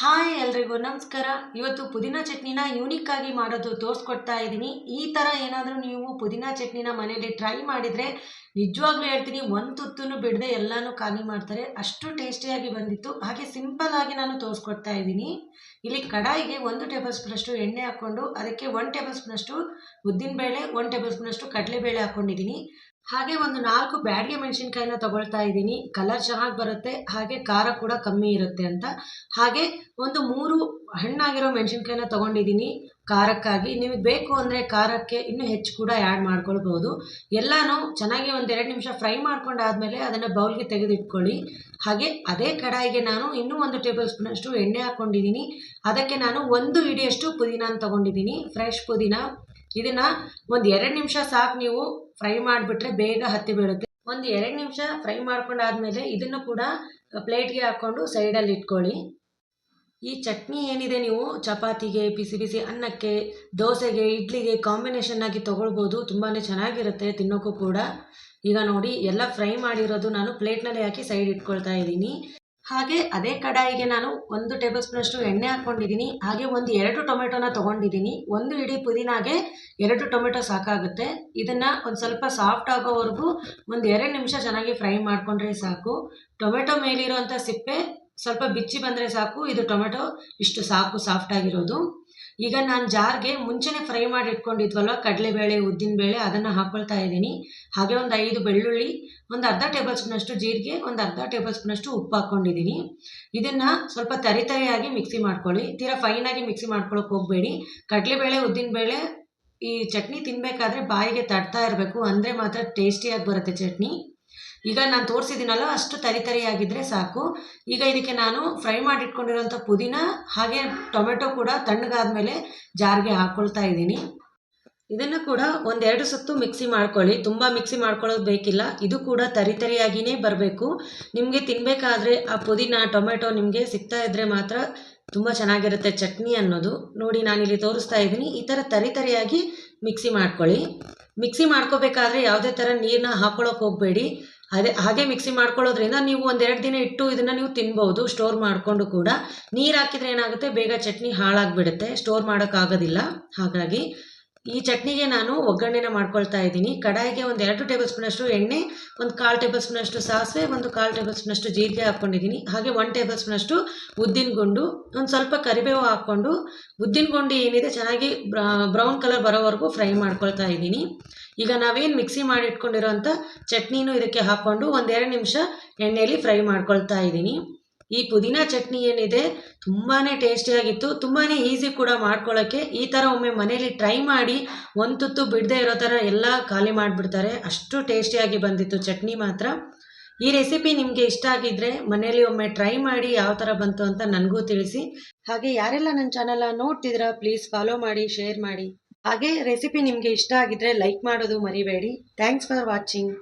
Hi ಎಲ್ರಿಗೂ, ನಮಸ್ಕಾರ. ಇವತ್ತು ಪುದೀನ ಚಟ್ನಿನ ಯೂನಿಕ್ ಆಗಿ ಮಾಡೋದು ತೋರಿಸ್ಕೊಡ್ತಾ ಇದ್ದೀನಿ. ಈ ಥರ ಏನಾದರೂ ನೀವು ಪುದೀನ ಚಟ್ನಿನ ಮನೇಲಿ ಟ್ರೈ ಮಾಡಿದರೆ ನಿಜವಾಗ್ಲೂ ಹೇಳ್ತೀನಿ, ಒಂದು ತುತ್ತೂ ಬಿಡದೆ ಎಲ್ಲನೂ ಖಾಲಿ ಮಾಡ್ತಾರೆ. ಅಷ್ಟು ಟೇಸ್ಟಿಯಾಗಿ ಬಂದಿತ್ತು. ಹಾಗೆ ಸಿಂಪಲ್ ಆಗಿ ನಾನು ತೋರಿಸ್ಕೊಡ್ತಾ ಇದ್ದೀನಿ. ಇಲ್ಲಿ ಕಡಾಯಿಗೆ ಒಂದು ಟೇಬಲ್ ಸ್ಪೂನಷ್ಟು ಎಣ್ಣೆ ಹಾಕ್ಕೊಂಡು, ಅದಕ್ಕೆ ಒನ್ ಟೇಬಲ್ ಸ್ಪೂನಷ್ಟು ಉದ್ದಿನಬೇಳೆ ಒನ್ ಟೇಬಲ್ ಸ್ಪೂನಷ್ಟು ಕಡಲೆಬೇಳೆ ಹಾಕ್ಕೊಂಡಿದ್ದೀನಿ ಹಾಗೆ ಒಂದು ನಾಲ್ಕು ಬ್ಯಾಡ್ಗೆ ಮೆಣಸಿನ್ಕಾಯಿನ ತಗೊಳ್ತಾ ಇದ್ದೀನಿ. ಕಲರ್ ಚೆನ್ನಾಗಿ ಬರುತ್ತೆ, ಹಾಗೆ ಖಾರ ಕೂಡ ಕಮ್ಮಿ ಇರುತ್ತೆ ಅಂತ. ಹಾಗೆ ಒಂದು ಮೂರು ಹಣ್ಣಾಗಿರೋ ಮೆಣಸಿನ್ಕಾಯಿನ ತೊಗೊಂಡಿದ್ದೀನಿ ಖಾರಕ್ಕಾಗಿ. ನಿಮಗೆ ಬೇಕು ಅಂದರೆ ಖಾರಕ್ಕೆ ಇನ್ನೂ ಹೆಚ್ಚು ಕೂಡ ಆ್ಯಡ್ ಮಾಡ್ಕೊಳ್ಬೋದು. ಎಲ್ಲನೂ ಚೆನ್ನಾಗಿ ಒಂದೆರಡು ನಿಮಿಷ ಫ್ರೈ ಮಾಡ್ಕೊಂಡಾದಮೇಲೆ ಅದನ್ನು ಬೌಲ್ಗೆ ತೆಗೆದಿಟ್ಕೊಳ್ಳಿ. ಹಾಗೆ ಅದೇ ಕಡಾಯಿಗೆ ನಾನು ಇನ್ನೂ ಒಂದು ಟೇಬಲ್ ಸ್ಪೂನಷ್ಟು ಎಣ್ಣೆ ಹಾಕ್ಕೊಂಡಿದ್ದೀನಿ ಅದಕ್ಕೆ ನಾನು ಒಂದು ಹಿಡಿಯಷ್ಟು ಪುದೀನಾನ ತೊಗೊಂಡಿದ್ದೀನಿ. ಫ್ರೆಶ್ ಪುದೀನ. ಇದನ್ನು ಒಂದು ಎರಡು ನಿಮಿಷ ಸಾಕು ನೀವು ಫ್ರೈ ಮಾಡಿಬಿಟ್ರೆ ಬೇಗ ಹತ್ತಿ ಬೀಳುತ್ತೆ. ಒಂದು ಎರಡು ನಿಮಿಷ ಫ್ರೈ ಮಾಡ್ಕೊಂಡಾದಮೇಲೆ ಇದನ್ನು ಕೂಡ ಪ್ಲೇಟ್ಗೆ ಹಾಕ್ಕೊಂಡು ಸೈಡಲ್ಲಿ ಇಟ್ಕೊಳ್ಳಿ. ಈ ಚಟ್ನಿ ಏನಿದೆ ನೀವು ಚಪಾತಿಗೆ, ಬಿಸಿ ಬಿಸಿ ಅನ್ನಕ್ಕೆ, ದೋಸೆಗೆ, ಇಡ್ಲಿಗೆ ಕಾಂಬಿನೇಷನ್ ಆಗಿ ತೊಗೊಳ್ಬೋದು. ತುಂಬಾ ಚೆನ್ನಾಗಿರುತ್ತೆ, ತಿನ್ನೋಕ್ಕೂ ಕೂಡ. ಈಗ ನೋಡಿ, ಎಲ್ಲ ಫ್ರೈ ಮಾಡಿರೋದು ನಾನು ಪ್ಲೇಟ್ನಲ್ಲಿ ಹಾಕಿ ಸೈಡ್ ಇಟ್ಕೊಳ್ತಾ ಇದ್ದೀನಿ. ಹಾಗೆ ಅದೇ ಕಡಾಯಿಗೆ ನಾನು ಒಂದು ಟೇಬಲ್ ಸ್ಪೂನಷ್ಟು ಎಣ್ಣೆ ಹಾಕ್ಕೊಂಡಿದ್ದೀನಿ. ಹಾಗೆ ಒಂದು ಎರಡು ಟೊಮೆಟೊನ ತೊಗೊಂಡಿದ್ದೀನಿ. ಒಂದು ಇಡೀ ಪುದೀನಾಗೆ ಎರಡು ಟೊಮೆಟೊ ಸಾಕಾಗುತ್ತೆ. ಇದನ್ನು ಒಂದು ಸ್ವಲ್ಪ ಸಾಫ್ಟ್ ಆಗೋವರೆಗೂ ಒಂದು ಎರಡು ನಿಮಿಷ ಚೆನ್ನಾಗಿ ಫ್ರೈ ಮಾಡಿಕೊಂಡ್ರೆ ಸಾಕು. ಟೊಮೆಟೊ ಮೇಲಿರುವಂಥ ಸಿಪ್ಪೆ ಸ್ವಲ್ಪ ಬಿಚ್ಚಿ ಬಂದರೆ ಸಾಕು. ಇದು ಟೊಮೆಟೊ ಇಷ್ಟು ಸಾಕು ಸಾಫ್ಟಾಗಿರೋದು ಈಗ ನಾನು ಜಾರ್ಗೆ ಮುಂಚೆನೆ ಫ್ರೈ ಮಾಡಿ ಇಟ್ಕೊಂಡಿದ್ವಲ್ವ ಕಡಲೆಬೇಳೆ ಉದ್ದಿನಬೇಳೆ ಅದನ್ನು ಹಾಕ್ಕೊಳ್ತಾ ಇದ್ದೀನಿ. ಹಾಗೆ ಒಂದು ಐದು ಬೆಳ್ಳುಳ್ಳಿ, ಒಂದು ಅರ್ಧ ಟೇಬಲ್ ಸ್ಪೂನಷ್ಟು ಜೀರಿಗೆ, ಒಂದು ಅರ್ಧ ಟೇಬಲ್ ಸ್ಪೂನಷ್ಟು ಉಪ್ಪು ಹಾಕ್ಕೊಂಡಿದ್ದೀನಿ ಇದನ್ನು ಸ್ವಲ್ಪ ತರಿ ತರಿಯಾಗಿ ಮಿಕ್ಸಿ ಮಾಡ್ಕೊಳ್ಳಿ. ತೀರಾ ಫೈನಾಗಿ ಮಿಕ್ಸಿ ಮಾಡ್ಕೊಳಕ್ಕೆ ಹೋಗಬೇಡಿ. ಕಡಲೆಬೇಳೆ ಉದ್ದಿನಬೇಳೆ ಈ ಚಟ್ನಿ ತಿನ್ನಬೇಕಾದ್ರೆ ಬಾಯಿಗೆ ತಡ್ತಾ ಇರಬೇಕು. ಅಂದರೆ ಮಾತ್ರ ಟೇಸ್ಟಿಯಾಗಿ ಬರುತ್ತೆ ಚಟ್ನಿ. ಈಗ ನಾನು ತೋರಿಸಿದ್ದೀನಲ್ಲ, ಅಷ್ಟು ತರಿ ತರಿಯಾಗಿದ್ದರೆ ಸಾಕು. ಈಗ ಇದಕ್ಕೆ ನಾನು ಫ್ರೈ ಮಾಡಿಟ್ಕೊಂಡಿರೋಂಥ ಪುದೀನ, ಹಾಗೆ ಟೊಮೆಟೊ ಕೂಡ ತಣ್ಣಗಾದ್ಮೇಲೆ ಜಾರ್ಗೆ ಹಾಕ್ಕೊಳ್ತಾ ಇದ್ದೀನಿ. ಇದನ್ನು ಕೂಡ ಒಂದೆರಡು ಸುತ್ತು ಮಿಕ್ಸಿ ಮಾಡ್ಕೊಳ್ಳಿ. ತುಂಬ ಮಿಕ್ಸಿ ಮಾಡ್ಕೊಳ್ಳೋದು ಬೇಕಿಲ್ಲ. ಇದು ಕೂಡ ತರಿ ತರಿಯಾಗಿಯೇ ಬರಬೇಕು. ನಿಮಗೆ ತಿನ್ನಬೇಕಾದ್ರೆ ಆ ಪುದೀನ, ಟೊಮೆಟೊ ನಿಮಗೆ ಸಿಗ್ತಾ ಇದ್ದರೆ ಮಾತ್ರ ತುಂಬ ಚೆನ್ನಾಗಿರುತ್ತೆ ಚಟ್ನಿ ಅನ್ನೋದು. ನೋಡಿ ನಾನಿಲ್ಲಿ ತೋರಿಸ್ತಾ ಇದ್ದೀನಿ. ಈ ಥರ ತರಿ ತರಿಯಾಗಿ ಮಿಕ್ಸಿ ಮಾಡ್ಕೊಳ್ಳಿ. ಮಿಕ್ಸಿ ಮಾಡ್ಕೋಬೇಕಾದ್ರೆ ಯಾವುದೇ ಥರ ನೀರನ್ನ ಹಾಕ್ಕೊಳ್ಳೋಕೆ ಹೋಗಬೇಡಿ. ಅದೇ ಹಾಗೆ ಮಿಕ್ಸಿ ಮಾಡ್ಕೊಳ್ಳೋದ್ರಿಂದ ನೀವು ಒಂದೆರಡು ದಿನ ಇಟ್ಟು ಇದನ್ನು ನೀವು ತಿನ್ಬೋದು ಸ್ಟೋರ್ ಮಾಡಿಕೊಂಡು ಕೂಡ. ನೀರು ಹಾಕಿದರೆ ಏನಾಗುತ್ತೆ? ಬೇಗ ಚಟ್ನಿ ಹಾಳಾಗಿಬಿಡುತ್ತೆ. ಸ್ಟೋರ್ ಮಾಡೋಕ್ಕಾಗೋದಿಲ್ಲ ಹಾಗಾಗಿ ಈ ಚಟ್ನಿಗೆ ನಾನು ಒಗ್ಗರಣೆನ ಮಾಡ್ಕೊಳ್ತಾ ಇದ್ದೀನಿ. ಕಡಾಯಿಗೆ ಒಂದು ಎರಡು ಟೇಬಲ್ ಸ್ಪೂನಷ್ಟು ಎಣ್ಣೆ, ಒಂದು ಕಾಲು ಟೇಬಲ್ ಸ್ಪೂನಷ್ಟು ಸಾಸಿವೆ, ಒಂದು ಕಾಲು ಟೇಬಲ್ ಸ್ಪೂನಷ್ಟು ಜೀರಿಗೆ ಹಾಕ್ಕೊಂಡಿದ್ದೀನಿ. ಹಾಗೆ ಒನ್ ಟೇಬಲ್ ಸ್ಪೂನಷ್ಟು ಉದ್ದಿನ ಗುಂಡು, ಒಂದು ಸ್ವಲ್ಪ ಕರಿಬೇವು ಹಾಕ್ಕೊಂಡು ಉದ್ದಿನ ಗುಂಡು ಏನಿದೆ ಚೆನ್ನಾಗಿ ಬ್ರೌನ್ ಕಲರ್ ಬರೋವರೆಗೂ ಫ್ರೈ ಮಾಡ್ಕೊಳ್ತಾ ಇದ್ದೀನಿ. ಈಗ ನಾವೇನು ಮಿಕ್ಸಿ ಮಾಡಿ ಇಟ್ಕೊಂಡಿರೋಂಥ ಚಟ್ನಿನೂ ಇದಕ್ಕೆ ಹಾಕ್ಕೊಂಡು ಒಂದೆರಡು ನಿಮಿಷ ಎಣ್ಣೆಯಲ್ಲಿ ಫ್ರೈ ಮಾಡ್ಕೊಳ್ತಾ ಇದ್ದೀನಿ. ಈ ಪುದೀನ ಚಟ್ನಿ ಏನಿದೆ ತುಂಬಾ ಟೇಸ್ಟಿಯಾಗಿತ್ತು ತುಂಬಾ ಈಸಿ ಕೂಡ ಮಾಡ್ಕೊಳ್ಳೋಕ್ಕೆ ಈ ಥರ ಒಮ್ಮೆ ಮನೇಲಿ ಟ್ರೈ ಮಾಡಿ, ಒಂದು ತುತ್ತು ಬಿಡದೆ ಇರೋ ಥರ ಎಲ್ಲ ಖಾಲಿ ಮಾಡಿಬಿಡ್ತಾರೆ. ಅಷ್ಟು ಟೇಸ್ಟಿಯಾಗಿ ಬಂದಿತ್ತು ಚಟ್ನಿ ಮಾತ್ರ. ಈ ರೆಸಿಪಿ ನಿಮಗೆ ಇಷ್ಟ ಆಗಿದ್ದರೆ ಮನೇಲಿ ಒಮ್ಮೆ ಟ್ರೈ ಮಾಡಿ ಯಾವ ಥರ ಬಂತು ಅಂತ ನನಗೂ ತಿಳಿಸಿ. ಹಾಗೆ ಯಾರೆಲ್ಲ ನನ್ನ ಚಾನಲ್ನ ನೋಡ್ತಿದ್ದೀರಾ ಪ್ಲೀಸ್ ಫಾಲೋ ಮಾಡಿ ಶೇರ್ ಮಾಡಿ. ಹಾಗೆ ರೆಸಿಪಿ ನಿಮಗೆ ಇಷ್ಟ ಆಗಿದ್ರೆ ಲೈಕ್ ಮಾಡೋದು ಮರಿಬೇಡಿ. Thanks for watching